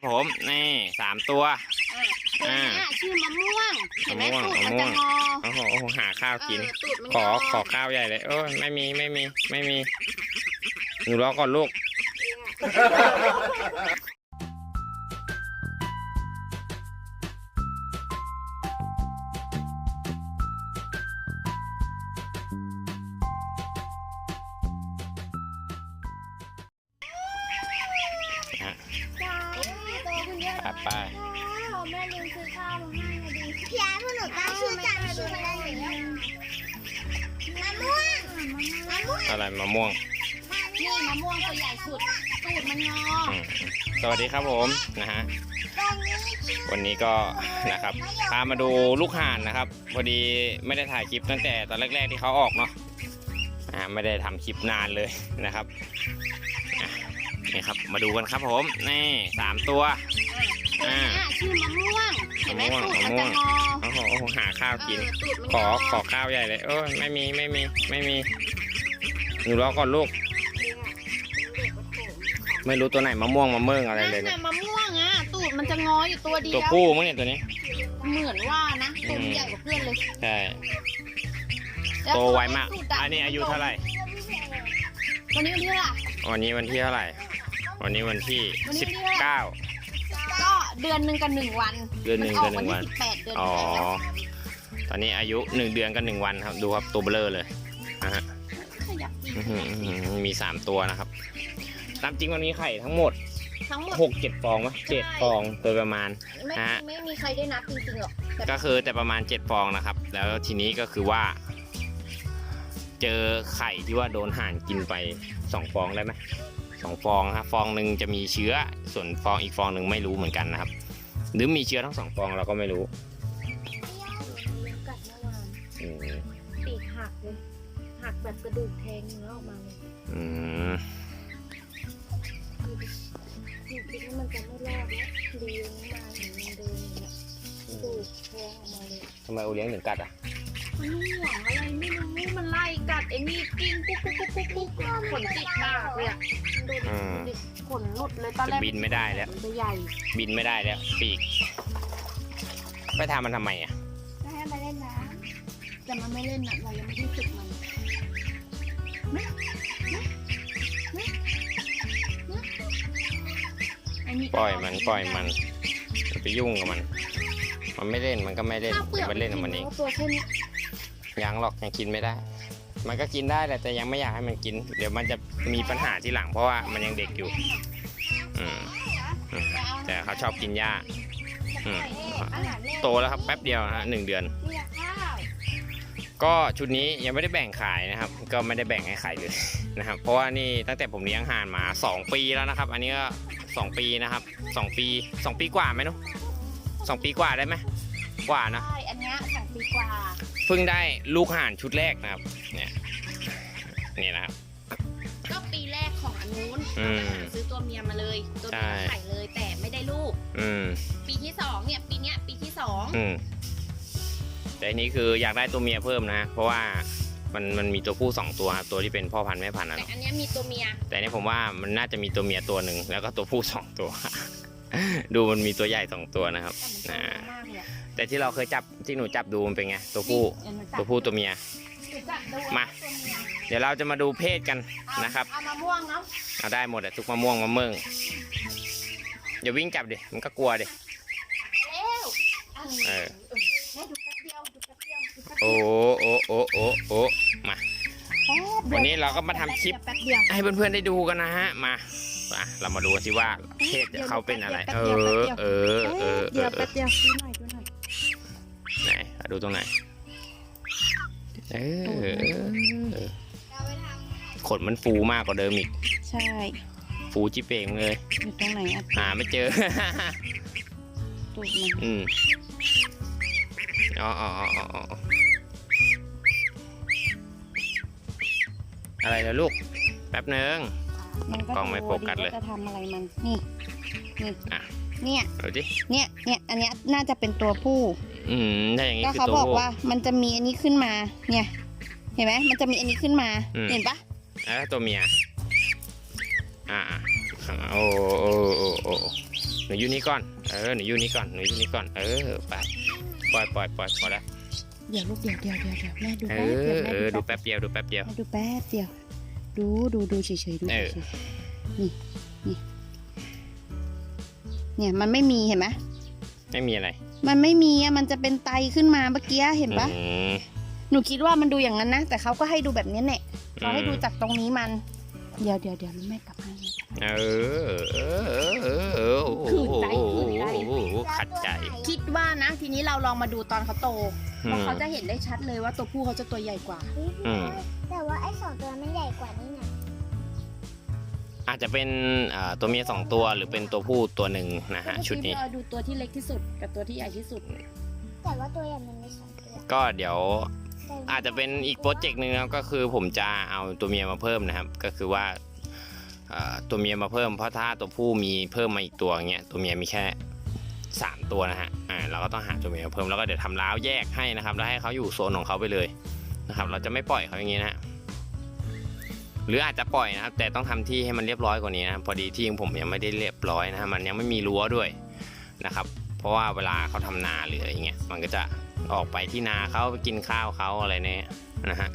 ครับผมนี่สามตัวตัวเนี้ยชื่อมะม่วง เห็นไหมมะม่วงตูดมันมะม่วจะงงอโอ้โหโอ้โหหาข้าวกิน เออตูดมันของอขอข้าวใหญ่เลยโอ้ยไม่มีไม่มีไม่มีหนูรอก่อนลูก อะไปแม่ลืมซื้อข้าวมาให้ดีพี่อาร์ตพวกหนูตั้งชื่อจำชื่อมันได้อย่างนี้มะม่วงมะม่วงอะไรมะม่วงนี่มะม่วงตัวใหญ่สุดตูดมันงอสวัสดีครับผมนะฮะวันนี้ก็นะครับพามาดูลูกห่านนะครับ พอดีไม่ได้ถ่ายคลิปตั้งแต่ตอนแรก ๆที่เขาออกเนาะอ่าไม่ได้ทำคลิปนานเลยนะครับนี่ครับมาดูกันครับผมนี่สามตัว ตัวเนี้ยชื่อมะม่วง เห็นไหมมะม่วงตูดมันมะม่วจะงงอโอ้โหโอ้โหหาข้าวกิน เออตูดมันขอขอข้าวใหญ่เลยโอ้ยไม่มีไม่มีไม่มีหนูรอก่อนลูก ไม่รู้ตัวไหนมะม่วงมะเมืองอะไรเลยนั่เนี่ยนน่ะมะม่วงอะตูดมันจะงออยู่ตัวเดียวตัวผู้มั้งเนี่ยตัวนี้ เหมือนว่านะตัวมันใหญ่กว่าเพื่อนเลยใช่แล้วโตไวมาก ตูดดำอันนี้อายุเท่าไหร่วันนี้วันที่เท่าไหร่ วันนี้วันที่เท่าไหร่ วันนี้วันที่ วันนี้สิบวันที่เท่าไหร่เก้าก็ เดือนหนึ่งกับหนึ่งวันเดือนหนึ่งมักับหนึ่งวันที่สิบแปดเดือนอ๋อที่แล้วตอนนี้อายุหนึ่งเดือนกับหนึ่งวันครับ ดูครับตัวเบลอเลยนะฮะขยับอีกอื้อหืออื้อหือมีสามตัวนะครับตามจริงมันมีไข่ทั้งหมดทั้งหมดหกเจ็ดฟองวะเจ็ดฟองโดยประมาณไม่ฮะไม่มีใครได้นับจริงๆหรอกแต่ก็คือแต่ประมาณเจ็ดฟองนะครับ แล้วทีนี้ก็คือว่า เจอไข่ที่ว่าโดนห่านกินไปสองฟองได้ไหม สองฟองครับฟองหนึ่งจะมีเชื้อส่วนฟองอีกฟองหนึ่งไม่รู้เหมือนกันนะครับ หรือมีเชื้อทั้งสองฟองเราก็ไม่รู้กัดเมื่อวานอืมปีกหักเลยหักแบบกระดูกแทงเนื้อออกมาเลยอืมหนูคิดว่ามันจะไม่รอดแล้วดีนะมาเห็นมันเดินอย่างเงี้ยกระดูกแทงออกมาเลยทำไมโอเลี้ยงถึงกัดอะ มันห่วงอะไรไม่รู้มันไล่กัดไอ้นี่กิ้งกุ๊กกุ๊กกุ๊กกุ๊กกุ๊กขนติดปากเลยอะดูดิดูดิขนหลุดเลยตอนแรจะกบินไม่ได้แล้วมันจะใหญ่บินไม่ได้แล้ว ปีก ไปทำมันทำไมอะจะให้มาเล่นน้ำแต่มันไม่เล่นอะเรายังไม่ได้ฝึกมันอันนี้ก็ปล่อยมันปล่อยมันอย่าไปยุ่งกับมัน มันไม่เล่นมันก็ไม่เล่นข้าวเปลืเดี๋ยกวมันเล่นกับมันเอง ตัวแค่นี้ย ยังหรอกยังกินไม่ได้ มันก็กินได้แหละแต่ยังไม่อยากให้มันกิน เดี๋ยวมันจะมีปัญหาที่หลังเพราะว่ามันยังเด็กอยู่อืมอืมแต่เขาชอบกินหญ้าอืมโตแล้วครับแป๊บเดียวฮะหนึ่งเดือน ก็ชุดนี้ยังไม่ได้แบ่งขายนะครับ ก็ไม่ได้แบ่งให้ใครเลยนะครับ เพราะว่านี่ตั้งแต่ผมเลี้ยงห่านมา 2 ปีแล้วนะครับ อันนี้ก็2ปีนะครับ 2 ปี 2 ปีกว่าไหมนุ๊กสองปีกว่าได้ไหมกว่านะใช่อันนี้สองปีกว่า เพิ่งได้ลูกห่านชุดแรกนะครับ เนี่ยนี่นะครับ ก็ปีแรกของอันนู้นอืมซื้อตัวเมียมาเลย ตัวเมียใช่ ไข่เลยแต่ไม่ได้ลูก อืม ปีที่สองเนี่ยปีเนี้ยปีที่สองอืม แต่อันนี้คืออยากได้ตัวเมียเพิ่มนะ เพราะว่ามันมันมีตัวผู้สองตัวครับตัวที่เป็นพ่อพันธุ์แม่พันธุ์นะแต่อันเนี้ยมีตัวเมียแต่อันนี้ผมว่ามันน่าจะมีตัวเมียตัวหนึ่งแล้วก็ตัวผู้สองตัว ดูมันมีตัวใหญ่สองตัวนะครับ แต่มันอ่าตัวมากเลยอะ แต่ที่เราเคยจับที่หนูจับดูมันเป็นไง ตัวผู้นี่เดี๋ยหนูจับตัวผู้ตัวเมียหนูจับดูมาตัวเมียเดี๋ยวเราจะมาดูเพศกันนะครับเอามะม่วงเนาะเอาได้หมดอะทุกมะม่วงมะเมืองอย่าวิ่งจับดิมันก็กลัวดิเร็วเออให้ดูแป๊บเดียวดูแป๊บเดียวดูแป๊บเดียวโอ้โอ้โอ้โอ้โอ้มาวันนี้เราก็มาทำคลิปแป๊บเดียวให้เพื่อนๆได้ดูกันนะฮะมาอะเรามาดูกันสิว่าเพศเขาเป็นอะไร เออเออเออเอเดี๋ยวอแป๊บเดียวดูหน่อยดูหน่อยไหนอะดูตรงไหน เออขนมันฟูมากกว่าเดิมอีก ใช่ ฟูจิเป่งเลย อยู่ตรงไหนอะหาไม่เจอ ตูดมันอืมอ๋ออ๋ออ๋ออ๋ออ๋ออะไรนะลูก แป๊บหนึง มันกล้องไม่โฟกัสเลยว่าจะทำอะไรมัน นี่ นี่ อะ เนี่ย ดูดิ เนี่ย เนี่ย อันเนี้ยน่าจะเป็นตัวผู้ อืมถ้าอย่างนี้ก็คือเขาตัวบอกผู้ว่ามันจะมีอันนี้ขึ้นมา เนี่ย เห็นไหมมันจะมีอันนี้ขึ้นมา อืม เห็นปะแล้วตัวเมีย อ่าอ่าโอ้โอ้โอ้โอ้หนูอยู่นี่ก่อน เออ หนูอยู่นี่ก่อน หนูอยู่นี่ก่อน เออ ไป ปล่อยปล่อยปล่อยพอแล้วเดี๋ยวลูกเดี๋ยวเดี๋ยวเดี๋ยวเดี๋ยวแม่ดูเอแป๊บเดียวอเอแม่อดูดูแป๊บแป๊บเดียว ดูแป๊บเดียว แม่ดูแป๊บเดียว ดูดูดูเฉยๆดูเอเฉอยๆนี่นี่เนี่ยมันไม่มีเห็นไหมไม่มีอะไร มันไม่มีอะมันจะเป็นไตขึ้นมาเมื่อกี้เห็นปะอืมหนูคิดว่ามันดูอย่างนั้นนะ แต่เขาก็ให้ดูแบบนี้แหละเขาให้ดูอืมจากตรงนี้มัน เดี๋ยวเดี๋ยวเดี๋ยวแม่กลับให้เออเออเออเออเออโอ้โหขืนใจขืนใจโอ้โหขัดใจ คิดว่านะ ทีนี้เราลองมาดูตอนเขาโตอืเพราะมเขาจะเห็นได้ชัดเลยว่าตัวผู้เขาจะตัวใหญ่กว่า อืม แต่ว่าไอ้สองตัวมันใหญ่กว่านี่นะ อาจจะเป็นอ่าตัวเมียสองตัวหรือเป็นตัวผู้ตัวหนึ่งนะฮะชุดนี้เมื่อกี้พี่ออยดูตัวที่เล็กที่สุดกับตัวที่ใหญ่ที่สุด แต่ว่าตัวใหญ่มันมีสองตัวก็เดี๋ยวแต่อาจจะเป็นอีกโปรเจกต์หนึ่งนะครับก็คือผมจะเอาตัวเมียมาเพิ่มนะครับ ก็คือว่าอ่าตัวเมียมาเพิ่มเพราะถ้าตัวผู้มีเพิ่มมาอีกตัวเงี้ยตัวเมียมีแค่สามตัวนะฮะอ่าเราก็ต้องหาตัวเมียมาเพิ่มแล้วก็เดี๋ยวทำร้าวแยกให้นะครับแล้วให้เขาอยู่โซนของเขาไปเลยนะครับ เราจะไม่ปล่อยเขาอย่างนี้นะฮะ หรืออาจจะปล่อยนะครับ แต่ต้องทำที่ให้มันเรียบร้อยกว่านี้นะพอดีที่ของผมยังไม่ได้เรียบร้อยนะฮะมันยังไม่มีรั้วด้วยนะครับ เพราะว่าเวลาเขาทำนาหรืออะไรเงี้ยมันก็จะออกไปที่นาเขาไปกินข้าวเขาอะไรเนี่ยนะฮะ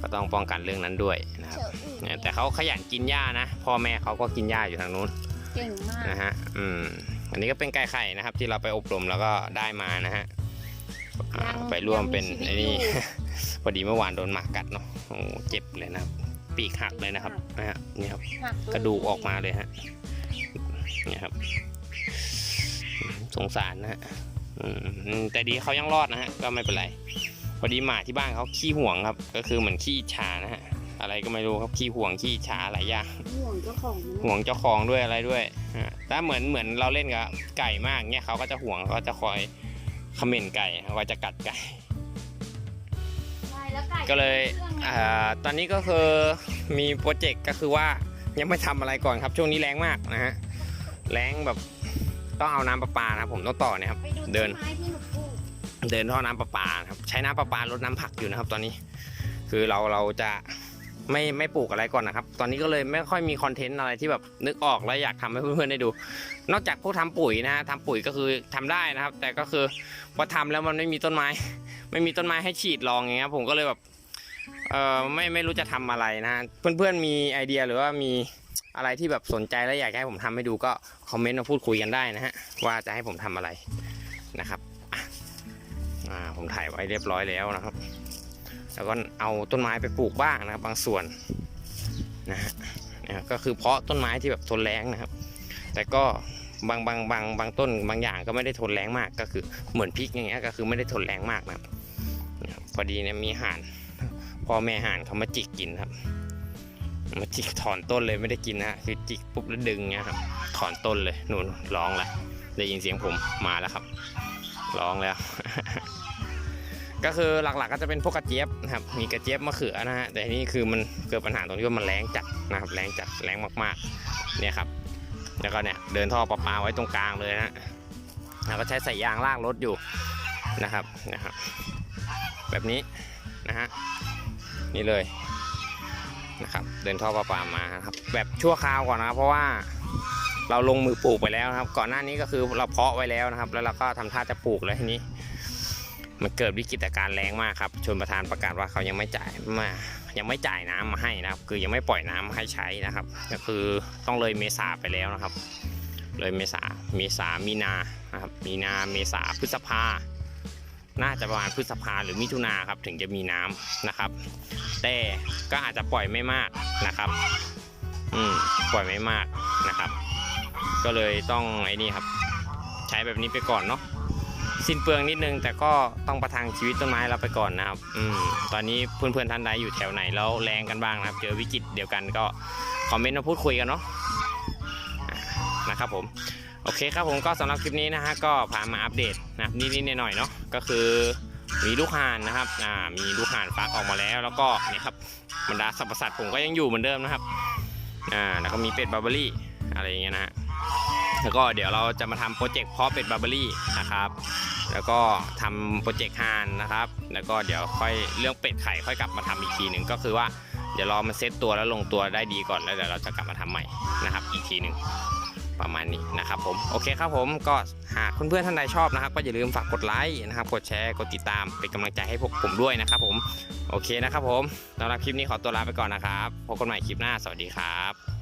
ก็ต้องป้องกันเรื่องนั้นด้วยนะครับเขียวอื่นเนี่ยแต่เขาขยันกินหญ้านะ พ่อแม่เขาก็กินหญ้าอยู่ทางนู้นเก่งมากนะฮะอืมอันนี้ก็เป็นไก่ไข่นะครับ ที่เราไปอบรมแล้วก็ได้มานะฮะอ่าไปร่วมเป็นไอ้นี่พอดีเมื่อวานโดนหมากัดเนาะโอ้โหเจ็บเลยนะครับ ปีกหักเลยนะครับนะฮะนี่ครับหัตัวกระดูกออกมาเลยฮะเนี่ยครับอืมสงสารนะฮะอืมแต่ดีเขายังรอดนะฮะ ก็ไม่เป็นไร พอดีหมาที่บ้านเขาขี้ห่วงครับ ก็คือเหมือนขี้อิจฉานะฮะ อะไรก็ไม่รู้ครับ ขี้ห่วงขี้อิจฉาหลายอย่าง ห่วงเจ้าของมันห่วงเจ้าของด้วยอะไรด้วยอ่าถ้าเหมือนเหมือนเราเล่นกับไก่มากเนี่ยเขาก็จะห่วงเขาจะคอยคอมเมนต์ไก่เขาก็จะกัดไก่ใช่แล้วไก่ก็เลยชื่องไงอ่าตอนนี้ก็คือมีโปรเจกต์ก็คือว่ายังไม่ทำอะไรก่อนครับ ช่วงนี้แรงมากนะฮะแรงแบบต้องเอาน้ำประปานะครับผมต้องต่อเนี่ยครับไปดูเดินต้นไม้ที่หนูปลูกเดินท่อน้ำประปานะครับใช้น้ำประปารดน้ำผักอยู่นะครับ ตอนนี้คือเราเราจะไม่ไม่ปลูกอะไรก่อนนะครับ ตอนนี้ก็เลยไม่ค่อยมีคอนเทนต์อะไรที่แบบนึกออกแล้วอยากทำให้เพื่อนๆได้ดู นอกจากพวกทำปุ๋ยนะฮะทำปุ๋ยก็คือทำได้นะครับ แต่ก็คือพอทำแล้วมันไม่มีต้นไม้ ไม่มีต้นไม้ให้ฉีดรองอย่างเงี้ยผมก็เลยแบบเออไม่ไม่รู้จะทำอะไรนะเพื่อนๆมีไอเดียหรือว่ามีอะไรที่แบบสนใจแล้วอยากให้ผมทำให้ดูก็คอมเมนต์มาพูดคุยกันได้นะฮะว่าจะให้ผมทำอะไรนะครับอ่าผมถ่ายไว้เรียบร้อยแล้วนะครับ แล้วก็เอาต้นไม้ไปปลูกบ้างนะครับ บางส่วนนะฮะก็คือเพาะต้นไม้ที่แบบทนแรงนะครับ แต่ก็บางบางบางบางต้นบางอย่างก็ไม่ได้ทนแรงมากก็คือเหมือนพริกอย่างเงี้ยก็คือไม่ได้ทนแรงมากนะครับ พอดีเนี่ยมีห่านพ่อแม่ห่านเขามาจิกกินครับ มาจิกถอนต้นเลยไม่ได้กินนะฮะคือจิกปุ๊บแล้วดึงเงี้ยครับ ถอนต้นเลยนู่นร้องแล้วได้ยินเสียงผมมาแล้วครับ ร้องแล้ว ก็คือหลักๆก็จะเป็นพวกกระเจี๊ยบนะครับ มีกระเจี๊ยบมะเขือนะฮะแต่นี้คือมันเกิดปัญหาตรงที่ว่ามันแรงจัดนะครับ แรงจัดแรงมากๆ เนี่ยครับ แล้วก็เนี่ยเดินท่อประปาไว้ตรงกลางเลยนะแล้วก็ใช้สายยางลากรถอยู่นะครับนะครับ แบบนี้นะฮะนี่เลยนะครับ เดินท่อประปามาครับ แบบชั่วคราวก่อนนะครับเพราะว่าเราลงมือปลูกไปแล้วครับ ก่อนหน้านี้ก็คือเราเพาะไว้แล้วนะครับ แล้วเราก็ทำท่าจะปลูกแล้วทีนี้ มันเกิดวิกฤตการณ์แรงมากครับชนประธานประกาศว่าเขายังไม่จ่ายมายังไม่จ่ายน้ำมาให้นะครับ คือยังไม่ปล่อยน้ำให้ใช้นะครับ ก็คือต้องเลยเมษาไปแล้วนะครับ เลยเมษาเมษามีนานะครับมีนาเมษาพฤษภา น่าจะประมาณพฤษภาหรือมิถุนาครับถึงจะมีน้ำนะครับ แต่ก็อาจจะปล่อยไม่มากนะครับ อืมปล่อยไม่มากนะครับ ก็เลยต้องไอ้นี่ครับ ใช้แบบนี้ไปก่อนเนาะสิ้นเปลืองนิดนึง แต่ก็ต้องประทังชีวิตต้นไม้เราไปก่อนนะครับ อืมตอนนี้เพื่อนๆท่านใดอยู่แถวไหนแล้วแรงกันบ้างนะครับ เจอวิกฤตเดียวกันก็คอมเมนต์มาพูดคุยกันเนาะนะครับผม โอเคครับผมก็สำหรับคลิปนี้นะฮะก็พามาอัปเดตนะนิดๆหน่อยๆเนาะก็คือมีลูกห่านนะครับอ่ามีลูกห่านฟักออกมาแล้ว แล้วก็เนี่ยครับบรรดาสรรพสัตว์ผมก็ยังอยู่เหมือนเดิมนะครับอ่าแล้วก็มีเป็ดบาร์เบอรี่อะไรอย่างเงี้ยนะฮะแล้วก็เดี๋ยวเราจะมาทำโปรเจกต์เพาะเป็ดบาร์เบอรี่นะครับแล้วก็ทำโปรเจกต์ฮานนะครับ แล้วก็เดี๋ยวค่อยเรื่องเป็ดไข่ค่อยกลับมาทำอีกทีหนึ่งก็คือว่าเดี๋ยวรอมันเซตตัวแล้วลงตัวได้ดีก่อนแล้วเดี๋ยวเราจะกลับมาทำใหม่นะครับ อีกทีหนึ่ง ประมาณนี้นะครับผมโอเคครับผมก็หากเพื่อนๆท่านใดชอบนะครับ ก็อย่าลืมฝากกดไลค์นะครับกดแชร์กดติดตามเป็นกำลังใจให้พวกผมด้วยนะครับผมโอเคนะครับผมสำหรับคลิปนี้ขอตัวลาไปก่อนนะครับพบกันใหม่คลิปหน้าสวัสดีครับ